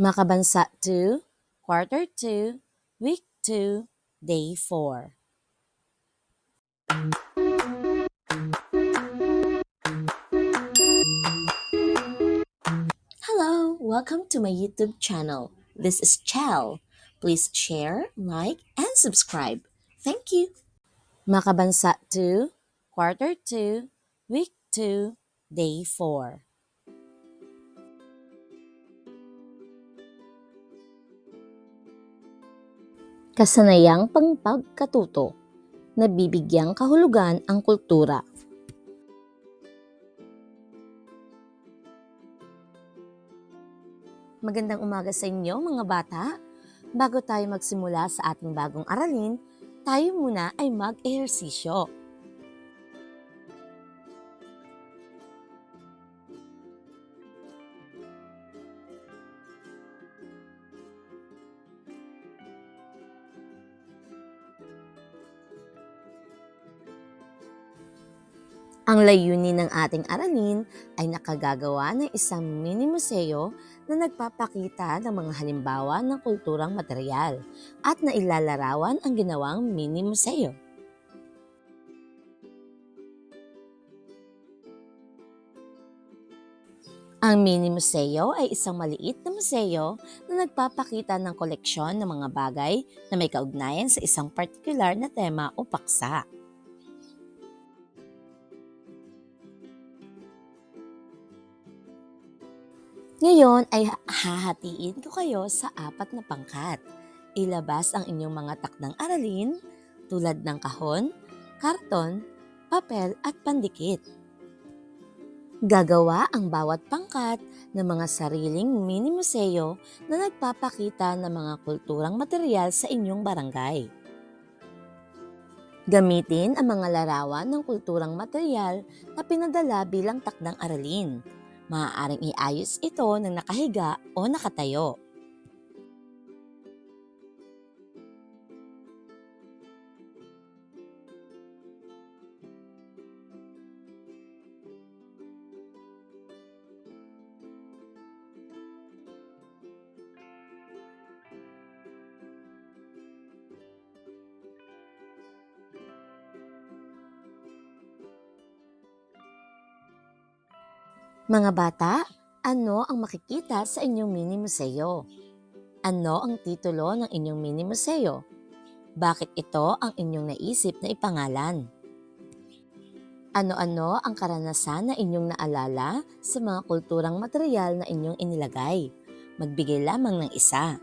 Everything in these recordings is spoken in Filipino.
Makabansa 2, Quarter 2, Week 2, Day 4. Hello! Welcome to my YouTube channel. This is Chell. Please share, like, and subscribe. Thank you! Makabansa 2, Quarter 2, Week 2, Day 4. Kasanayang pangpagkatuto Nabibigyang kahulugan ang kultura. Magandang umaga sa inyo mga bata. Bago tayo magsimula sa ating bagong aralin, tayo muna ay mag-ehersisyo. Ang layunin ng ating aralin ay nakagagawa ng isang mini museo na nagpapakita ng mga halimbawa ng kulturang material at nailalarawan ang ginawang mini museo. Ang mini museo ay isang maliit na museo na nagpapakita ng koleksyon ng mga bagay na may kaugnayan sa isang partikular na tema o paksa. Ngayon ay hahatiin ko kayo sa apat na pangkat. Ilabas ang inyong mga takdang aralin tulad ng kahon, karton, papel at pandikit. Gagawa ang bawat pangkat ng mga sariling mini museo na nagpapakita ng mga kulturang material sa inyong barangay. Gamitin ang mga larawan ng kulturang material na pinadala bilang takdang aralin maaaring iayos ito ng nakahiga o nakatayo. Mga bata, ano ang makikita sa inyong mini museo? Ano ang titulo ng inyong mini museo? Bakit ito ang inyong naisip na ipangalan? Ano-ano ang karanasan na inyong naalala sa mga kulturang material na inyong inilagay? Magbigay lamang ng isa.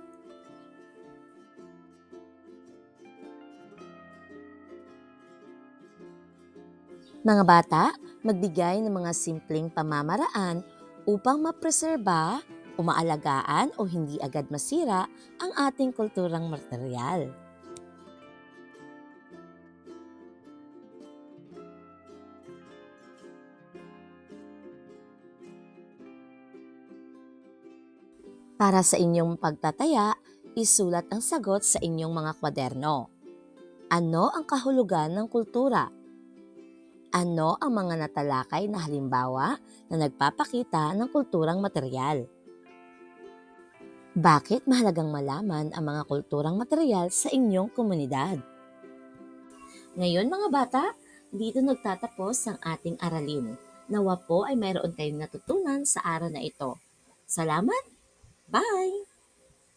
Mga bata, magbigay ng mga simpleng pamamaraan upang mapreserba, umaalagaan o hindi agad masira ang ating kulturang material. Para sa inyong pagtataya, isulat ang sagot sa inyong mga kwaderno. Ano ang kahulugan ng kultura? Ano ang mga natalakay na halimbawa na nagpapakita ng kulturang material? Bakit mahalagang malaman ang mga kulturang material sa inyong komunidad? Ngayon mga bata, dito nagtatapos ang ating aralin. Nawa po ay mayroon kayong natutunan sa araw na ito. Salamat! Bye!